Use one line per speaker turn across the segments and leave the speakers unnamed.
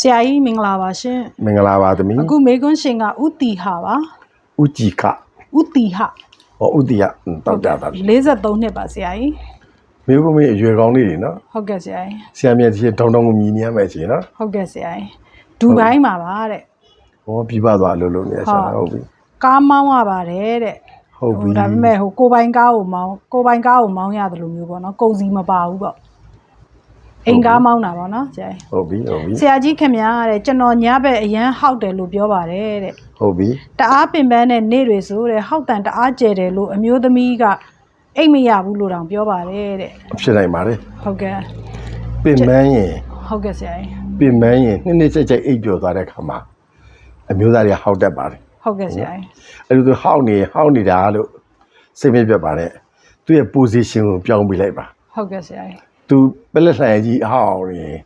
ဆရာကြီးမင်္ဂလာပါရှင်
မင်္ဂလာပါသမီး
အခုမေကွန်းရှင်ကဥတီဟာပါ
ဥကြည်ခ
ဥတီဟာ
ဟောဥတီယတောက်ကြတာ
43နှစ်ပါဆရာကြီး
မိဘမေအရွယ်ကောင်းလေးတွေနော်
ဟုတ်ကဲ့ဆရာကြီး
ဆရာမြတ်ကြီးတောင်းတောင်းကိုမြည်နေရမယ်ရှင်နော်
ဟုတ်ကဲ့ဆရာကြီးဒူဘိုင်းမှာပါတဲ့
ဟောပြပသွားအလုပ်လုပ်နေရဆရာဟုတ်ပြီ
ကားမောင်းရပါတယ်တဲ့
ဟုတ်ပြီ
ဒါပေမဲ့ဟိုကိုပိုင်ကားကိုမောင်းကိုပိုင်ကားကိုမောင်းရတယ်လို့မျိုးပေါ့နော်ကုန်စီမပါဘူးပေါ့ အိမ်ကားမောင်းတာပေါ့နော်ဆရာကြီး
ဟုတ်ပြီဟုတ်ပြီ
ဆရာကြီးခင်ဗျာတဲ့ကျွန်တော်ညဘက်အရန်ဟောက်တယ်လို့ပြောပါတယ်တဲ့
ဟုတ်ပြီ
တအားပင်ပန်းတဲ့နေ့တွေဆိုတဲ့ဟောက်တန်တအားကျဲတယ်လို့အမျိုးသမီးကအိတ်မရဘူးလို့တောင်ပြောပါတယ်တဲ့
ဖြစ်နိုင်ပါလေ
ဟုတ်ကဲ့
ပင်မန်းရင်
ဟုတ်ကဲ့ဆရာကြီး
ပင်မန်းရင်နှစ်နှစ်ချက်ချက်အိပ်ပျော်သွားတဲ့ခါမှာအမျိုးသားတွေဟောက်တတ်ပါတယ်
ဟုတ်ကဲ့ဆရာကြီး
အဲ့လိုသူဟောက်နေဟောက်နေတာလို့စိတ်မပြတ်ပါနဲ့သူ့ရဲ့ position ကိုပြောင်းပြလိုက်ပါ
ဟုတ်ကဲ့ဆရာကြီး
သူပလက်လှန်ကြီးအဟောင်းရင်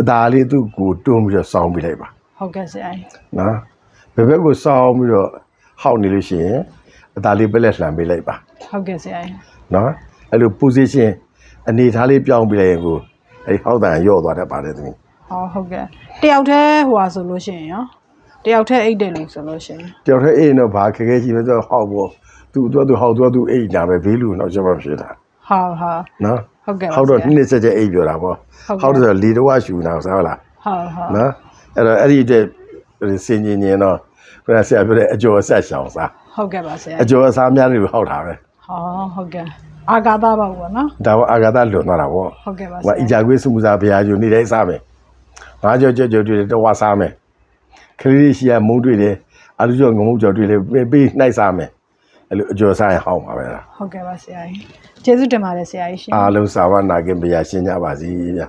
အသာလေးသူ့ကိုတွန်းပြီးတော့စောင်းပြလိုက်ပါ
ဟုတ်ကဲ့ဆရာကြီး
နော်ဘယ်ဘက်ကိုစောင်းပြီးတော့ဟောက်နေလို့ရှိရင်အသာလေးပလက်လှန်ပေးလိုက်ပါ
ဟုတ်ကဲ့ဆရာကြီး
နော်အဲ့လို position အနေထားလေးပြောင်းပြလိုက်ရင်ကိုအဲ့ဒီဟောက်တန်ရော့သွားတတ်ပါတယ်သမီး
ဟောဟုတ်ကဲ့တယောက်တည်းဟိုဟာဆိုလို့ရှိရင်ရောတယောက်တည်းအိတ်တယ်လို့ဆိုလို့ရှိရင်
တယောက်တည်းအိမ်တော့ဘာခက်ခဲရှိမလဲဆိုတော့ဟောက်ဖို့သူသူသူဟောက်သူသူအိမ်လာပဲဘေးလူတော့ကျွန်မဖြစ်တာ
ဟာဟာ
နော်
ဟုတ်ကဲ့ပါ
ဟောက်တော့
ဆရာ
နှစ်နှစ်ချက်ချက်အိမ်ပြောတာပေါ့
ဟုတ်ကဲ့
ဟောက်တော့လီတော့ရှူနေတာစားဟုတ်လား
ဟာဟာ
နော်အဲ့တော့အဲ့ဒီတဲ့စင်ញင်ញင်တော့ခရဆရာပြောတဲ့အကျော်အဆက်ရှောင်စား
ဟုတ်ကဲ့ပါဆရာ
အကျော်အစားများတယ်လို့ဟောက်တာပဲ
ဟောဟုတ်ကဲ့အာဂါသပါဘူးပေါ့နော်
ဒါကအာဂါသလွန်သွားတာပေါ့
ဟုတ်ကဲ့ပါဆ
ဟို
ရာ
အီဂျာကွေးစုမှုစားဘုရားကျူနေတိုင်းစားမယ်ငါးကြောကြောကြောတွေ့တယ်တဝါစားမယ်ခရီးလေးရှိရမုံတွေ့တယ်အာလူကြောငမုံကြောတွေ့တယ်ပေးပေးနှိုက်စားမယ် အဲ့လိုအကျော်စားရင်ဟောက်ပါပဲလား
ဟုတ်ကဲ့ပါဆရာကြီးကျေးဇူးတင်ပါတယ်ဆရာကြီးရှင်
အားလုံးစာဝနာခင်ဘုရားရှင်းကြပါစေဗျာ